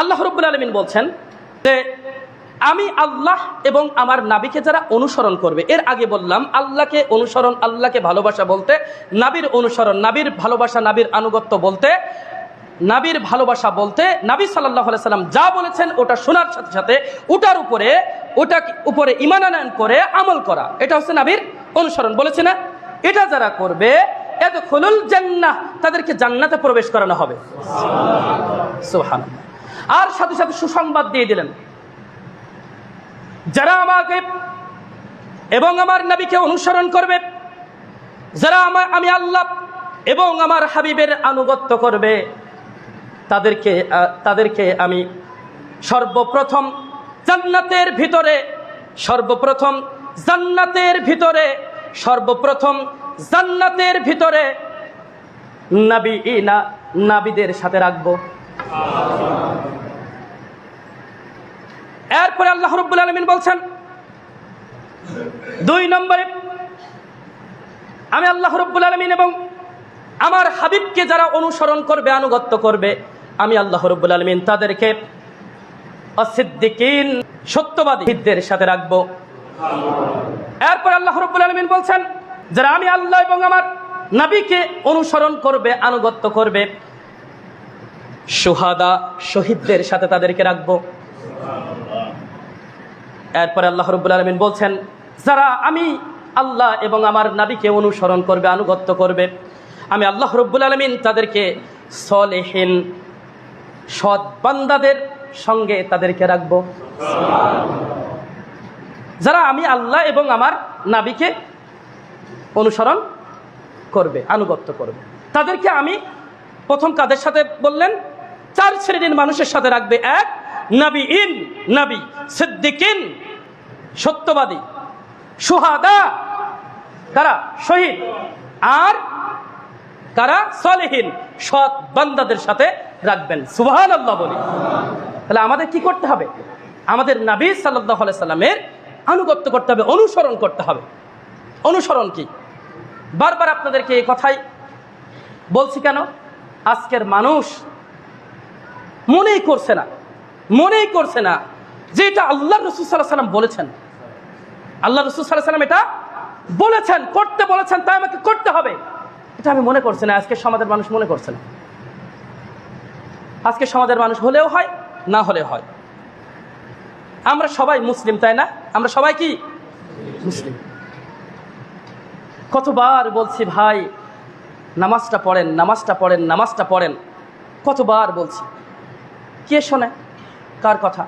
আল্লাহ রব্বুল আলমিন বলছেন যে, আমি আল্লাহ এবং আমার নাবিকে যারা অনুসরণ করবে, এর আগে বললাম, আল্লাহকে অনুসরণ, আল্লাহকে ভালোবাসা বলতে, নাবির অনুসরণ, নাবির ভালোবাসা, নাবির আনুগত্য বলতে, নাবির ভালোবাসা বলতে, নাবি সাল্লাহ সাল্লাম যা বলেছেন, ওটা শোনার সাথে সাথে ওটার উপরে, ওটা উপরে ইমানায়ন করে আমল করা, এটা হচ্ছে নাবির অনুসরণ, বলেছে না? এটা যারা করবে এত খুলুল জান্নাহ, তাদেরকে জান্নাতে প্রবেশ করানো হবে। সুবহান আর সাথে সাথে সুসংবাদ দিয়ে দিলেন। যারা আমাকে এবং আমার নবীকে অনুসরণ করবে, যারা আমার আমি আল্লাহ এবং আমার হাবিবের আনুগত্য করবে, তাদেরকে তাদেরকে আমি সর্বপ্রথম জান্নাতের ভিতরে, সর্বপ্রথম জান্নাতের ভিতরে, সর্বপ্রথম জান্নাতের ভিতরে নাবি ইনা নাবিদের সাথে রাখব। এরপরে আল্লাহ রব্বুল আলমিন বলছেন, দুই নম্বরে আমি আল্লাহ রব্বুল আলমিন এবং আমার হাবিবকে যারা অনুসরণ করবে, আনুগত্য করবে, আমি আল্লাহ রব্বুল আলমিন তাদেরকে অসিদ্দিকিন সত্যবাদীদের সাথে রাখব। এরপর আল্লাহ রব্বুল আলমিন বলছেন, যারা আমি আল্লাহ এবং আমার নাবিকে অনুসরণ করবে, আনুগত্য করবে, সুহাদা শহীদদের সাথে তাদেরকে রাখব। এরপরে আল্লাহ রব্বুল আলমিন বলছেন, যারা আমি, আল্লাহ এবং আমার নাবিকে অনুসরণ করবে, আনুগত্য করবে, আমি আল্লাহ রব্বুল আলমিন তাদেরকে সলেহীন, সৎ বান্দাদের সঙ্গে তাদেরকে রাখব। যারা আমি, আল্লাহ এবং আমার নাবিকে অনুসরণ করবে, আনুগত্য করবে। তাদেরকে আমি প্রথম কাদের সাথে বললেন? চার শ্রেণির মানুষের সাথে রাখবে এক নাবি ইন নাবি, সিদ্দিকিন সত্যবাদী, সুহাদা, তারা শহীদ। আর তারা সলেহীন, সৎ বান্দাদের সাথে রাখবেন। সুবহান আল্লাহ বলি। তাহলে আমাদের কি করতে হবে? আমাদের নাবী সাল্লাহ সাল্লামের আনুগত্য করতে হবে, অনুসরণ করতে হবে। অনুসরণ কি? বারবার আপনাদেরকে এই কথাই বলছি কেন? আজকের মানুষ মনেই করছে না, মনেই করছে না। যে এটা আল্লাহ রসুল সাল্লাহ সাল্লাম বলেছেন আল্লাহ রসুল সাল্লাম এটা বলেছেন, করতে বলেছেন, তাই আমাকে করতে হবে। এটা আমি মনে করছি না, আজকে সমাজের মানুষ মনে করছে না। আজকে সমাজের মানুষ হলেও হয়, না হলেও হয়। আমরা সবাই মুসলিম, তাই না? আমরা সবাই কি? মুসলিম। কতবার বলছি, ভাই, নামাজটা পড়েন নামাজটা পড়েন নামাজটা পড়েন। কতবার বলছি। কে শোনে? কার কথা?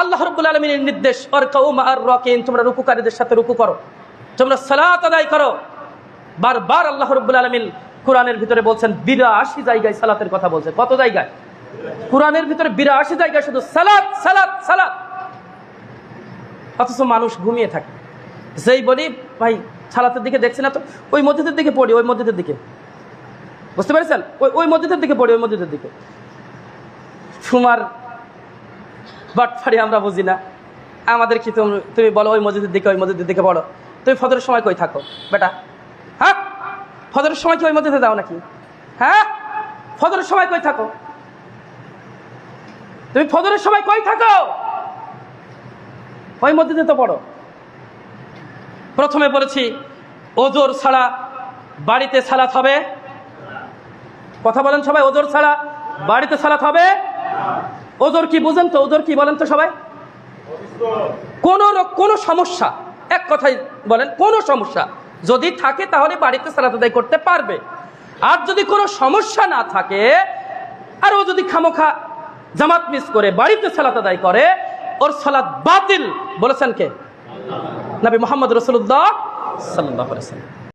আল্লাহ রব্বুল আলমিনের নির্দেশ ওর কৌম আর রকেন, তোমরা রুকুকারীদের সাথে রুকু করো। তোমরা সালাত আদায় করো। বারবার আল্লাহ রব্বুল আলমিন কোরআনের ভিতরে বলছেন, বিরাশি জায়গায় সালাতের কথা বলছে। কত জায়গায়? কোরআনের ভিতরে বিরাশি জায়গায় শুধু সালাত সালাত সালাত। অথচ মানুষ ঘুমিয়ে থাকে। যেই বলি, ভাই, সালাতের দিকে দেখছি না তো, ওই মসজিদের দিকে পড়ি, ওই মসজিদের দিকে। বুঝতে পেরেছেন? ওই ওই মসজিদের দিকে পড়ি, ওই মসজিদের দিকে। সুমার বাটফারি আমরা বুঝি না। আমাদের কি তুমি তুমি বলো ওই মসজিদের দিকে, ওই মসজিদের দিকে পড়ো তুমি ফজরের সময় কই থাকো, বেটা? হ্যাঁ? ফজরের সময় কি ওই মসজিদে যাও নাকি? হ্যাঁ? ফজরের সময় কই থাকো? তুমি ফজরের সময় কই থাকো? ওই মসজিদে তো পড়ো। প্রথমে বলেছি, ওজোর ছাড়া বাড়িতে সালাত হবে? কথা বলেন সবাই, ওজোর ছাড়া বাড়িতে সালাত হবে? ওজোর কি বুঝেন তো ওজোর কি বলেন তো সবাই? কোন কোন সমস্যা, এক কথাই বলেন, কোন সমস্যা যদি থাকে তাহলে বাড়িতে সালাত আদায় করতে পারবে। আর যদি কোনো সমস্যা না থাকে, আর ও যদি খামোখা জামাত মিস করে বাড়িতে সালাত আদায় করে, ওর সালাত বাতিল, বলেছেন কে? নবী মোহাম্মদ রসুল্লাহ সাল্লাহ